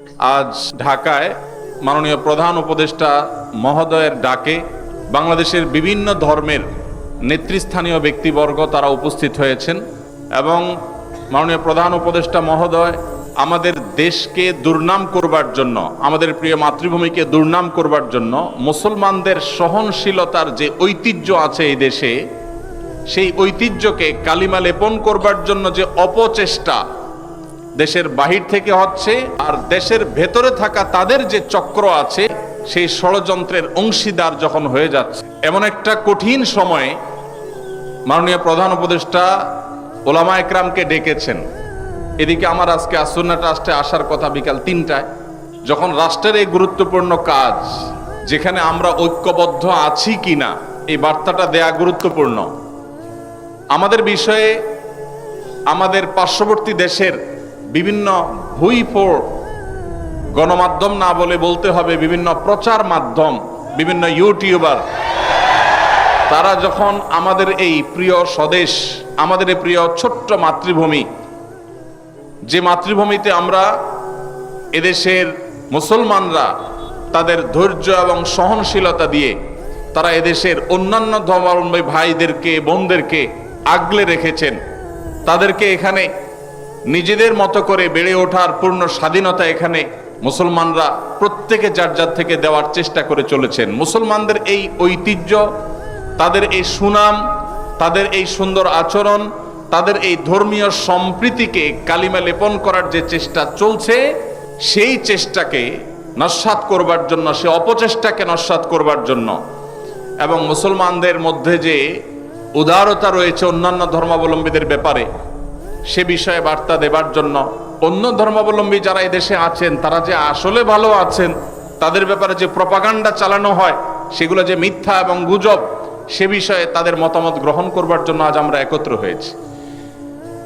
আজ ঢাকায় মাননীয় প্রধান উপদেষ্টা মহোদয়ের ডাকে বাংলাদেশের বিভিন্ন ধর্মের নেতৃস্থানীয় ব্যক্তিবর্গ তারা উপস্থিত হয়েছেন এবং মাননীয় প্রধান উপদেষ্টা মহোদয় আমাদের দেশকে দুর্নাম করবার জন্য, আমাদের প্রিয় মাতৃভূমিকে দুর্নাম করবার জন্য, মুসলমানদের সহনশীলতার যে ঐতিহ্য আছে এই দেশে, সেই ঐতিহ্যকে কালিমা লেপন করবার জন্য যে অপচেষ্টা দেশের বাহির থেকে হচ্ছে আর দেশের ভেতরে থাকা তাদের যে চক্র আছে, সেই ষড়যন্ত্রের অংশীদার যখন হয়ে যাচ্ছে, এমন একটা কঠিন সময়ে মাননীয় প্রধান উপদেষ্টা ওলামা একরামকে ডেকেছেন। এদিকে আমার আজকে আসন্না ট্রাস্টে আসার কথা বিকাল তিনটায়, যখন রাষ্ট্রের এই গুরুত্বপূর্ণ কাজ, যেখানে আমরা ঐক্যবদ্ধ আছি কিনা, এই বার্তাটা দেয়া গুরুত্বপূর্ণ। আমাদের বিষয়ে আমাদের পার্শ্ববর্তী দেশের বিভিন্ন ভুইফোর গণমাধ্যম না বলে বলতে হবে, বিভিন্ন প্রচার মাধ্যম, বিভিন্ন ইউটিউবার, তারা যখন আমাদের এই প্রিয় স্বদেশ, আমাদের এই প্রিয় ছোট্ট মাতৃভূমি, যে মাতৃভূমিতে আমরা এদেশের মুসলমানরা তাদের ধৈর্য এবং সহনশীলতা দিয়ে তারা এদেশের অন্যান্য ধর্মাবলম্বী ভাইদেরকে, বোনদেরকে আগলে রেখেছেন, তাদেরকে এখানে নিজেদের মতো করে বেড়ে ওঠার পূর্ণ স্বাধীনতা এখানে মুসলমানরা প্রত্যেকে যার যার থেকে দেওয়ার চেষ্টা করে চলেছেন। মুসলমানদের এই ঐতিহ্য, তাদের এই সুনাম, তাদের এই সুন্দর আচরণ, তাদের এই ধর্মীয় সম্প্রীতিকে কালিমা লেপন করার যে চেষ্টা চলছে, সেই চেষ্টাকে নস্বাত করবার জন্য, সে অপচেষ্টাকে নস্বাত করবার জন্য এবং মুসলমানদের মধ্যে যে উদারতা রয়েছে অন্যান্য ধর্মাবলম্বীদের ব্যাপারে সে বিষয়ে বার্তা দেবার জন্য। অন্য ধর্মাবলম্বী যারা দেশে আছেন, তারা যে আসলে ভালো আছেন, তাদের ব্যাপারে যে প্রপাগান্ডা চালানো হয়, সেগুলো যে মিথ্যা এবং গুজব, সে বিষয়ে তাদের মতামত গ্রহণ করবার জন্য আজ আমরা একত্র হয়েছি।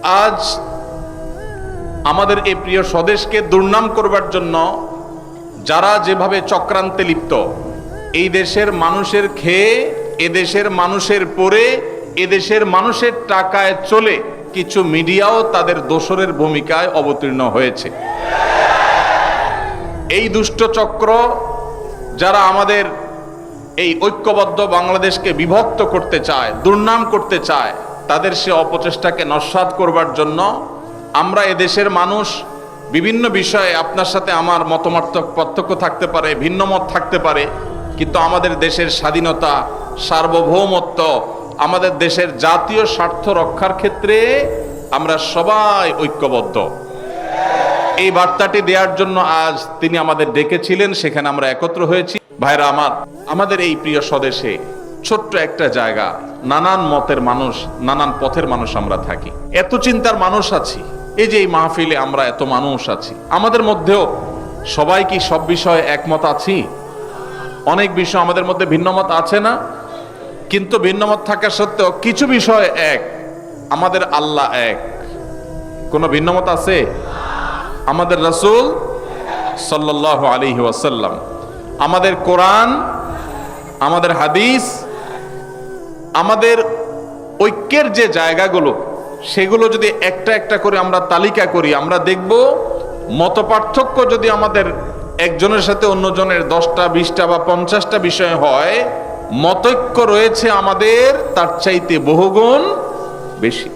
আজ আমাদের এই প্রিয় স্বদেশকে দুর্নাম করবার জন্য যারা যেভাবে চক্রান্তে লিপ্ত, এই দেশের মানুষের খেয়ে এদেশের মানুষের পরে এদেশের মানুষের টাকায় চলে কিছু মিডিয়াও তাদের দোসরের ভূমিকায় অবতীর্ণ হয়েছে। এই দুষ্ট চক্র যারা আমাদের এই ঐক্যবদ্ধ বাংলাদেশকে বিভক্ত করতে চায়, দুর্নাম করতে চায়, তাদের সে অপচেষ্টাকে নস্বাত করবার জন্য আমরা এদেশের মানুষ বিভিন্ন বিষয়ে আপনার সাথে আমার মতমার্থ পার্থক্য থাকতে পারে ভিন্ন মত থাকতে পারে, কিন্তু আমাদের দেশের স্বাধীনতা সার্বভৌমত্ব আমাদের দেশের জাতীয় স্বার্থ রক্ষার ক্ষেত্রে আমরা সবাই ঐক্যবদ্ধ। এই বার্তাটি দেওয়ার জন্য আজ তিনি আমাদের ডেকেছিলেন, সেখানে আমরা একত্র হয়েছি। ভাইরা আমার, আমাদের এই প্রিয় স্বদেশে ছোট্ট একটা জায়গা, নানান মতের মানুষ, নানান পথের মানুষ আমরা থাকি। এত চিন্তার মানুষ আছি, এই যে এই মাহফিলে আমরা এত মানুষ আছি। আমাদের মধ্যেও সবাই কি সব বিষয়ে একমত আছি? অনেক বিষয় আমাদের মধ্যে ভিন্নমত আছে না? কিন্তু ভিন্নমত থাকা সত্ত্বেও কিছু বিষয় এক, আমাদের আল্লাহ এক। কোনো ভিন্নমত আছে? আমাদের রসুল সাল্লাহ আলী ওয়াসাল্লাম, আমাদের কোরআন, আমাদের হাদিস, আমাদের ঐক্যের যে জায়গাগুলো, সেগুলো যদি একটা একটা করে আমরা তালিকা করি, আমরা দেখব মত পার্থক্য যদি আমাদের একজনের সাথে অন্যজনের দশটা, বিশটা বা পঞ্চাশটা বিষয় হয় মতৈক্য রয়েছে আমাদের, তার চাইতে বহুগুণ বেশি।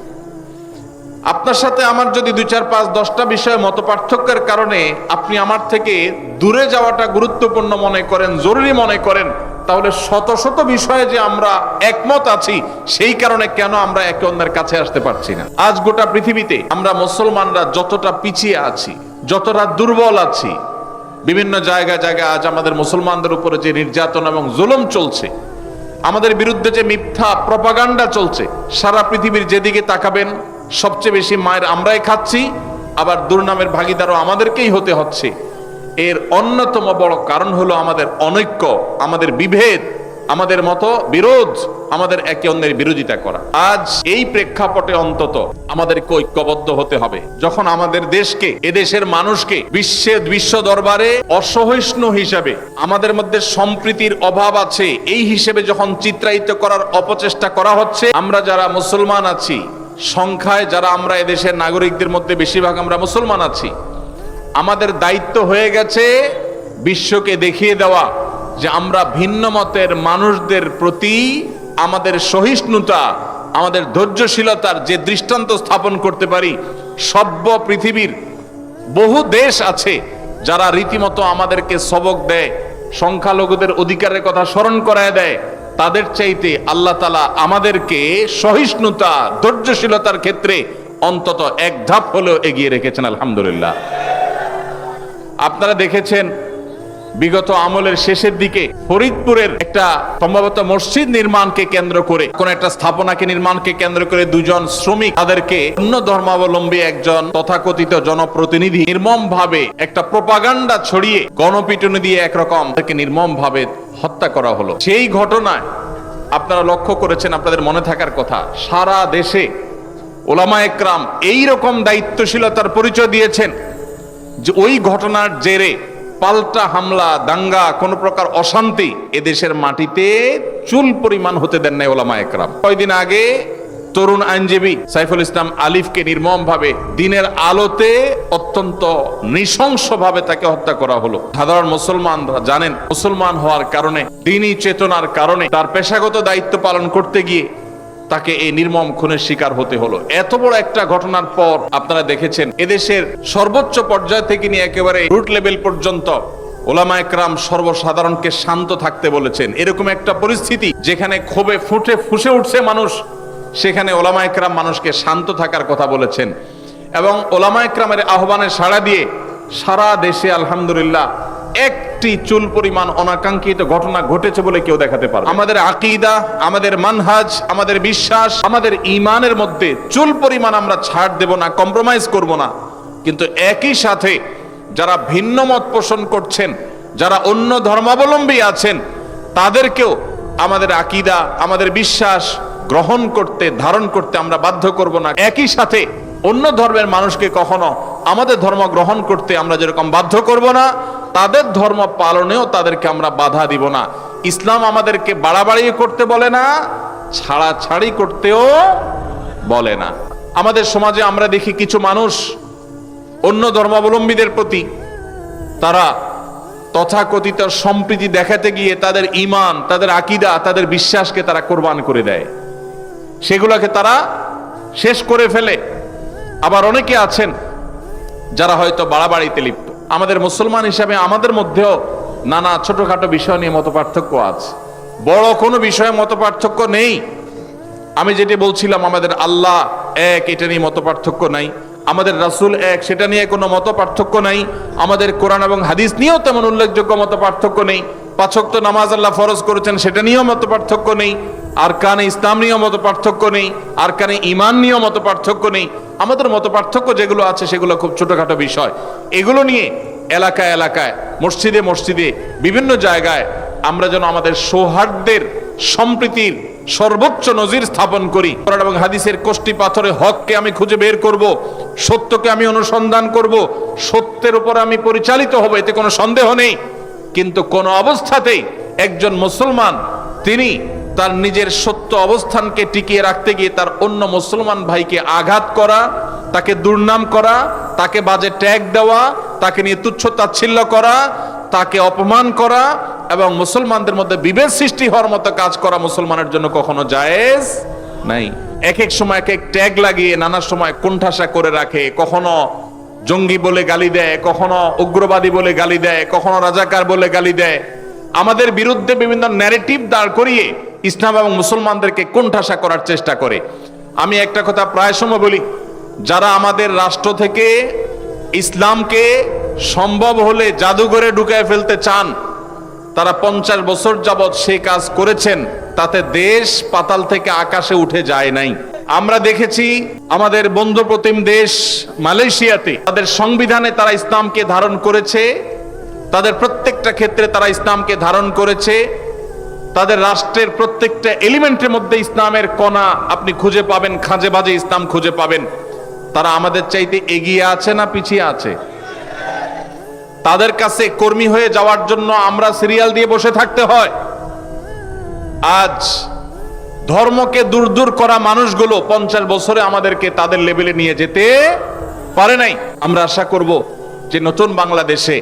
আপনার সাথে আমার যদি দুই চার পাঁচ দশটা বিষয়ে মত পার্থক্যের কারণে আপনি আমার থেকে দূরে যাওয়াটা গুরুত্বপূর্ণ মনে করেন, জরুরি মনে করেন, তাহলে শত শত বিষয়ে যে আমরা একমত আছি, সেই কারণে কেন আমরা একে অন্যের কাছে আসতে পারছি না? আজ গোটা পৃথিবীতে আমরা মুসলমানরা যতটা পিছিয়ে আছি, যতটা দুর্বল আছি, বিভিন্ন জায়গা জায়গায় আজ আমাদের মুসলমানদের উপরে যে নির্যাতন এবং জুলুম চলছে আমাদের বিরুদ্ধে যে মিথ্যা প্রপাগান্ডা চলছে, সারা পৃথিবীর যেদিকে তাকাবেন, সবচেয়ে বেশি মায়ের আমরাই খাচ্ছি, আবার দুর্নামের ভাগিদারও আমাদেরকেই হতে হচ্ছে। এর অন্যতম বড় কারণ হলো আমাদের অনৈক্য, আমাদের বিভেদ আমাদের মতো বিরোধ আমাদের একে অন্যের বিরোধিতা করা। আজ এই প্রেক্ষাপটে অন্তত আমাদেরকে ঐক্যবদ্ধ হতে হবে। যখন আমাদের দেশকে, এদেশের মানুষকে বিশ্বের বিশ্ব দরবারে অসহিষ্ণু হিসাবে আমাদের মধ্যে সম্প্রীতির অভাব আছে, এই হিসেবে যখন চিত্রায়িত করার অপচেষ্টা করা হচ্ছে, আমরা যারা মুসলমান আছি, সংখ্যায় যারা আমরা এদেশের নাগরিকদের মধ্যে বেশিরভাগ আমরা মুসলমান আছি, আমাদের দায়িত্ব হয়ে গেছে বিশ্বকে দেখিয়ে দেওয়া যে আমরা ভিন্ন মতের মানুষদের প্রতি আমাদের সহিষ্ণুতা, আমাদের ধৈর্যশীলতার যে দৃষ্টান্ত স্থাপন করতে পারি, সভ্য পৃথিবীর বহু দেশ আছে যারা রীতিমতো আমাদেরকে সবক দেয়, সংখ্যালঘুদের অধিকারের কথা স্মরণ করায় দেয়, তাদের চাইতে আল্লাহ তালা আমাদেরকে সহিষ্ণুতা, ধৈর্যশীলতার ক্ষেত্রে অন্তত এক ধাপ হলেও এগিয়ে রেখেছেন, আলহামদুলিল্লাহ। আপনারা দেখেছেন বিগত আমলের শেষের দিকে ফরিদপুরের একটা সম্ভবত মসজিদ নির্মাণকে কেন্দ্র করে, কোন একটা স্থাপনাকে নির্মাণকে কেন্দ্র করে দুজন শ্রমিক তাদেরকে অন্য ধর্মাবলম্বী একজন তথাকথিত জনপ্রতিনিধি নির্মম ভাবে একটা প্রপাগান্ডা ছড়িয়ে গণপিটুনি দিয়ে একরকম তাকে নির্মম ভাবে হত্যা করা হলো। সেই ঘটনায় আপনারা লক্ষ্য করেছেন, আপনাদের মনে থাকার কথা, সারা দেশে ওলামা একরাম এইরকম দায়িত্বশীলতার পরিচয় দিয়েছেন যে ওই ঘটনার জেরে পাল্টা হামলা, দাঙ্গা, কোন প্রকার অশান্তি এদেশের মাটিতে চুল পরিমাণ হতে দেন নাই ওলামা একরাম। কয়দিন আগে তরুণ আইনজীবী সাইফুল ইসলাম আলিফকে নির্মম ভাবে দিনের আলোতে অত্যন্ত নৃশংসভাবে তাকে হত্যা করা হলো। সাধারণ মুসলমানরা জানেন, মুসলমান হওয়ার কারণে, দিনই চেতনার কারণে তার পেশাগত দায়িত্ব পালন করতে গিয়ে তাকে এই নির্মম খুনের শিকার হতে হলো। এত বড় একটা ঘটনার পর আপনারা দেখেছেন, এদেশের সর্বোচ্চ পর্যায় থেকে নিয়ে একেবারে রুট লেভেল পর্যন্ত ওলামা একরাম সর্বসাধারণকে শান্ত থাকতে বলেছেন। এরকম একটা পরিস্থিতি যেখানে ক্ষোভে ফুটে ফুসে উঠছে মানুষ, সেখানে ওলামা একরাম মানুষকে শান্ত থাকার কথা বলেছেন। এবং ওলামা একরামের আহ্বানে সাড়া দিয়ে সারা দেশে আলহামদুলিল্লাহ একটি চুল পরিমাণ অনাকাঙ্ক্ষিত ঘটনা ঘটেছে বলে কেউ দেখাতে পারে আমাদের আকিদা, আমাদের মানহাজ, আমাদের বিশ্বাস, আমাদের ইমানের মধ্যে চুল পরিমাণ আমরা ছাড় দেব না কম্প্রোমাইজ করব না। কিন্তু একই সাথে যারা ভিন্ন মত পোষণ করছেন, যারা অন্য ধর্মাবলম্বী আছেন, তাদেরকেও আমাদের আকিদা, আমাদের বিশ্বাস গ্রহণ করতে, ধারণ করতে আমরা বাধ্য করব না। একই সাথে অন্য ধর্মের মানুষকে কখনো আমাদের ধর্ম গ্রহণ করতে আমরা যেরকম বাধ্য করব না, তাদের ধর্ম পালনেও তাদেরকে আমরা বাধা দিব না। ইসলাম আমাদেরকে বাড়াবাড়ি করতে বলে না, ছাড়াছাড়ি করতেও বলে না। আমাদের সমাজে আমরা দেখি কিছু মানুষ অন্য ধর্মাবলম্বীদের প্রতি তারা তথাকথিত সম্প্রীতি দেখাতে গিয়ে তাদের ইমান তাদের আকিদা, তাদের বিশ্বাসকে তারা কোরবান করে দেয়। সেগুলোকে তারা শেষ করে ফেলে। আবার অনেকে আছেন যারা হয়তো বাড়াবাড়িতে লিপ্ত। আমাদের মুসলমান হিসাবে আমাদের মধ্যেও নানা ছোটখাটো বিষয় নিয়ে মত পার্থক্য আছে। বড় কোনো বিষয়ে মত পার্থক্য নেই। আমি যেটি বলছিলাম, আমাদের আল্লাহ এক, এটা নিয়ে মত পার্থক্য নাই। আমাদের রাসুল এক, সেটা নিয়ে কোনো মত পার্থক্য নাই। আমাদের কোরআন এবং হাদিস নিয়েও তেমন উল্লেখযোগ্য মত পার্থক্য নেই। পাঁচক্ত নামাজ আল্লাহ ফরজ করেছেন, সেটা নিয়েও মত পার্থক্য নেই। আর কানে ইসলাম নিয়েও মত পার্থক্য নেই আর কানে ইমান নিয়েও মত পার্থক্য নেই। আমাদের মত পার্থক্য যেগুলো আছে, সেগুলো খুব ছোটোখাটো বিষয়। এগুলো নিয়ে এলাকায় এলাকায়, মসজিদে মসজিদে, বিভিন্ন জায়গায় আমরা যেন আমাদের সৌহার্দ্যের সম্প্রীতির সর্বোচ্চ নজির স্থাপন করি। এবং হাদিসের কোষ্টি পাথরে হককে আমি খুঁজে বের করব, সত্যকে আমি অনুসন্ধান করব, সত্যের উপর আমি পরিচালিত হব, এতে কোনো সন্দেহ নেই। কিন্তু কোন অবস্থাতেই একজন মুসলমান, তিনি তার নিজের সত্য অবস্থানকে টিকিয়ে রাখতে গিয়ে তার অন্য মুসলমান ভাইকে আঘাত করা, তাকে দুর্নাম করা, তাকে বাজে ট্যাগ দেওয়া, তাকে নিয়ে তুচ্ছ তাচ্ছিল্য করা, তাকে অপমান করা এবং মুসলমানদের মধ্যে বিভেদ সৃষ্টি হওয়ার মতো কাজ করা মুসলমানের জন্য কখনো জায়েজ নাই। এক এক সময় এক এক ট্যাগ লাগিয়ে নানা সময় কোণঠাসা করে রাখে, কখনো জঙ্গি বলে গালি দেয়, কখনো উগ্রবাদী বলে গালি দেয়, কখনো রাজাকার বলে গালি দেয়। আমাদের বিরুদ্ধে বিভিন্ন ন্যারেটিভ দাঁড় করিয়ে ইসলাম এবং মুসলমানদেরকে কোণঠাসা করার চেষ্টা করে। আমি একটা কথা প্রায় সময় বলি, যারা আমাদের রাষ্ট্র থেকে ইসলামকে সম্ভব হলে জাদুঘরে ঢুকায় ফেলতে চান, তারা পঞ্চাশ বছর যাবৎ সে কাজ করেছেন, তাতে দেশ পাতাল থেকে আকাশে উঠে যায় নাই। আমরা দেখেছি আমাদের বন্ধু প্রতিম দেশ মালয়েশিয়াতে তাদের সংবিধানে তারা ইসলামকে ধারণ করেছে, তাদের প্রত্যেকটা ক্ষেত্রে তারা ইসলামকে ধারণ করেছে, তাদের রাষ্ট্রের প্রত্যেকটা এলিমেন্টের মধ্যে ইসলামের কণা আপনি খুঁজে পাবেন, খাঁজে বাজে ইসলাম খুঁজে পাবেন। তারা আমাদের চাইতে এগিয়ে আছে না পিছিয়ে আছে? তাদের কাছে কর্মী হয়ে যাওয়ার জন্য আমরা সিরিয়াল দিয়ে বসে থাকতে হয়। আজ ধর্মকে দূর দূর করা মানুষগুলো পঞ্চাশ বছরে আমাদেরকে তাদের লেভেলে নিয়ে যেতে পারে নাই। আমরা আশা করব যে নতুন বাংলাদেশে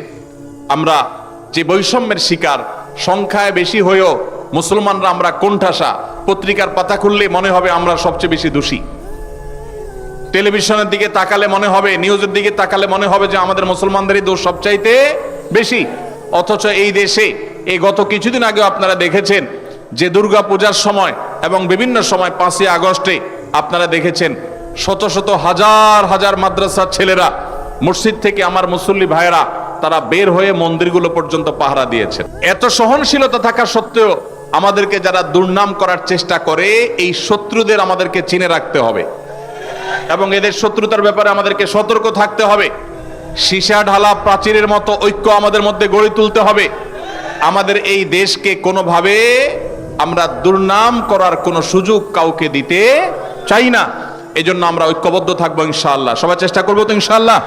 আমরা যে বৈষম্যের শিকার, সংখ্যায় বেশি হয়েও মুসলমানরা আমরা কোণঠাসা, পত্রিকার পাতা খুললে মনে হবে আমরা সবচেয়ে বেশি দোষী। টেলিভিশনের দিকে তাকালে মনে হবে, নিউজের দিকে তাকালে মনে হবে যে আমাদের মুসলমানদেরই দোষ সবচাইতে বেশি। অথচ এই দেশে এই গত কিছুদিন আগে আপনারা দেখেছেন যে দুর্গা পূজার সময় এবং বিভিন্ন সময় পাঁচই আগস্টে আপনারা দেখেছেন শত শত হাজার হাজার মাদ্রাসার ছেলেরা মসজিদ থেকে আমার মুসল্লি ভাইয়েরা, তারা বের হয়ে মন্দিরগুলো পর্যন্ত পাহারা দিয়েছেন। এত সহনশীলতা থাকা সত্ত্বেও আমাদেরকে যারা দুর্নাম করার চেষ্টা করে, এই শত্রুদের আমাদেরকে চিনে রাখতে হবে। এবং এদের শত্রুতার ব্যাপারে আমাদেরকে সতর্ক থাকতে হবে। সীসা ঢালা প্রাচীরের মতো ঐক্য আমাদের মধ্যে গড়ে তুলতে হবে। আমাদের এই দেশকে কোনোভাবে আমরা দুর্নাম করার কোনো সুযোগ কাউকে দিতে চাই না। এজন্য আমরা ঐক্যবদ্ধ থাকব ইনশাআল্লাহ। সবাই চেষ্টা করব তো ইনশাআল্লাহ?